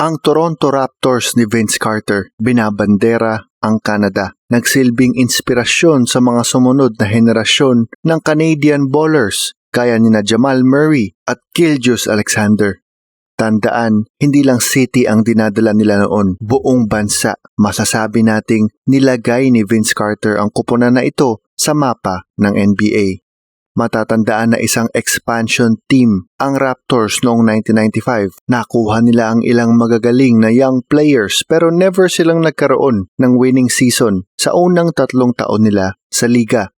Ang Toronto Raptors ni Vince Carter, binabandera ang Canada. Nagsilbing inspirasyon sa mga sumunod na henerasyon ng Canadian bowlers kaya ni Jamal Murray at Gilgeous Alexander. Tandaan, hindi lang city ang dinadala nila noon, buong bansa. Masasabi nating nilagay ni Vince Carter ang kuponan na ito sa mapa ng NBA. Matatandaan na isang expansion team ang Raptors noong 1995. Nakuha nila ang ilang magagaling na young players pero never silang nagkaroon ng winning season sa unang tatlong taon nila sa liga.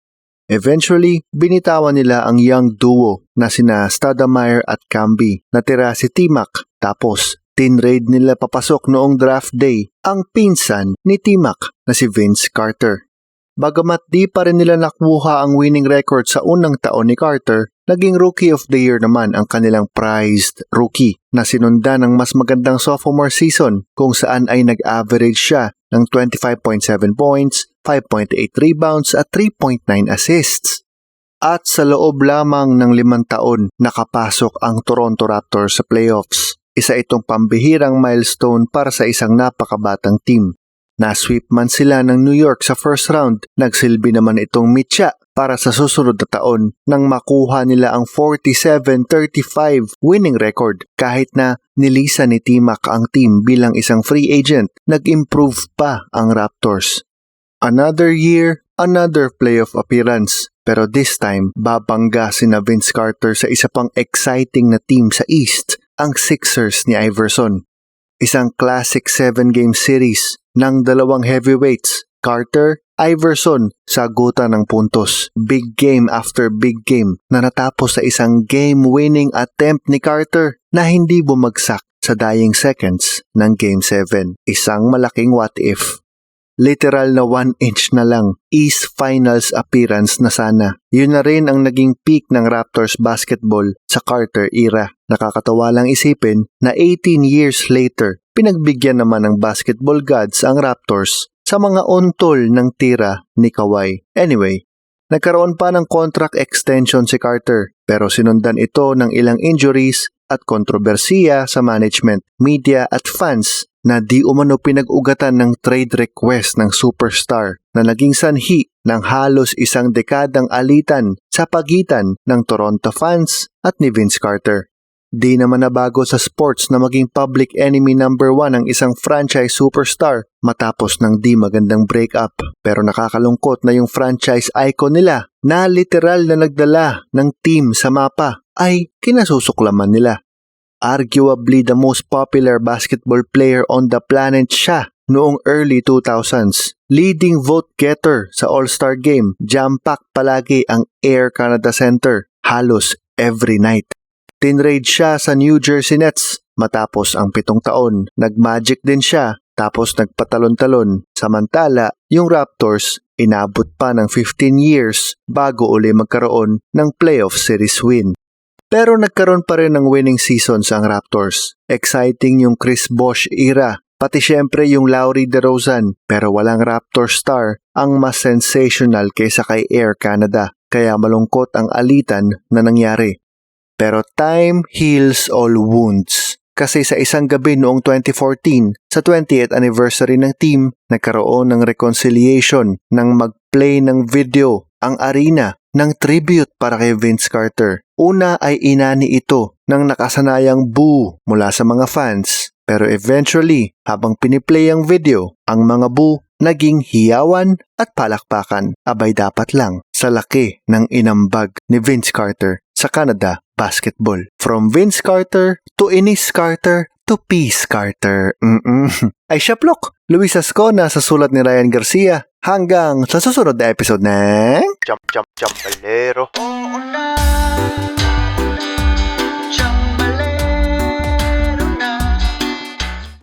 Eventually, binitawan nila ang young duo na sina Stoudemire at Camby. Natira si Timac tapos tinrade nila papasok noong draft day ang pinsan ni Timac na si Vince Carter. Bagamat di pa rin nila nakuha ang winning record sa unang taon ni Carter, naging Rookie of the Year naman ang kanilang prized rookie na sinundan ng mas magandang sophomore season kung saan ay nag-average siya ng 25.7 points, 5.8 rebounds at 3.9 assists. At sa loob lamang ng limang taon, nakapasok ang Toronto Raptors sa playoffs. Isa itong pambihirang milestone para sa isang napakabatang team. Na-sweep man sila ng New York sa first round, nagsilbi naman itong mitya para sa susunod na taon nang makuha nila ang 47-35 winning record kahit na nilisa ni Timac ang team bilang isang free agent, nag-improve pa ang Raptors. Another year, another playoff appearance. Pero this time, babangga si na Vince Carter sa isa pang exciting na team sa East, ang Sixers ni Iverson. Isang classic 7-game series ng dalawang heavyweights, Carter, Iverson, sagutan ng puntos. Big game after big game na natapos sa isang game-winning attempt ni Carter na hindi bumagsak sa dying seconds ng Game 7. Isang malaking what if. Literal na 1 inch na lang, East Finals appearance na sana. Yun na rin ang naging peak ng Raptors basketball sa Carter era. Nakakatawa lang isipin na 18 years later, pinagbigyan naman ng basketball gods ang Raptors sa mga untol ng tira ni Kawhi. Anyway, nagkaroon pa ng contract extension si Carter pero sinundan ito ng ilang injuries at kontrobersiya sa management, media at fans na di umano pinag-ugatan ng trade request ng superstar na naging sanhi ng halos isang dekadang alitan sa pagitan ng Toronto fans at ni Vince Carter. Di naman nabago sa sports na maging public enemy number one ang isang franchise superstar matapos ng di magandang breakup. Pero nakakalungkot na yung franchise icon nila na literal na nagdala ng team sa mapa ay kinasusuklaman nila. Arguably the most popular basketball player on the planet siya noong early 2000s. Leading vote getter sa All-Star Game, jam-pack palagi ang Air Canada Center halos every night. Tinrade siya sa New Jersey Nets matapos ang pitong taon. Nagmagic din siya tapos nagpatalon-talon. Samantala, yung Raptors inabot pa ng 15 years bago uli magkaroon ng playoff series win. Pero nagkaroon pa rin ng winning seasons ang Raptors. Exciting yung Chris Bosh era, pati syempre yung Lowry DeRozan, pero walang Raptor star ang mas sensational kaysa kay Air Canada, kaya malungkot ang alitan na nangyari. Pero time heals all wounds. Kasi sa isang gabi noong 2014, sa 20th anniversary ng team, nagkaroon ng reconciliation nang mag-play ng video ang arena ng tribute para kay Vince Carter. Una ay inani ito ng nakasanayang boo mula sa mga fans. Pero eventually, habang piniplay ang video, ang mga boo naging hiyawan at palakpakan. Abay dapat lang sa laki ng inambag ni Vince Carter sa Canada basketball. From Vince Carter to Inis Carter to Peace Carter. Mm-mm. Ay Shaplok, Luis Ascona sa sulat ni Ryan Garcia. Hanggang sa susunod na episode ng... Jump, jump, jump, balero. Oo na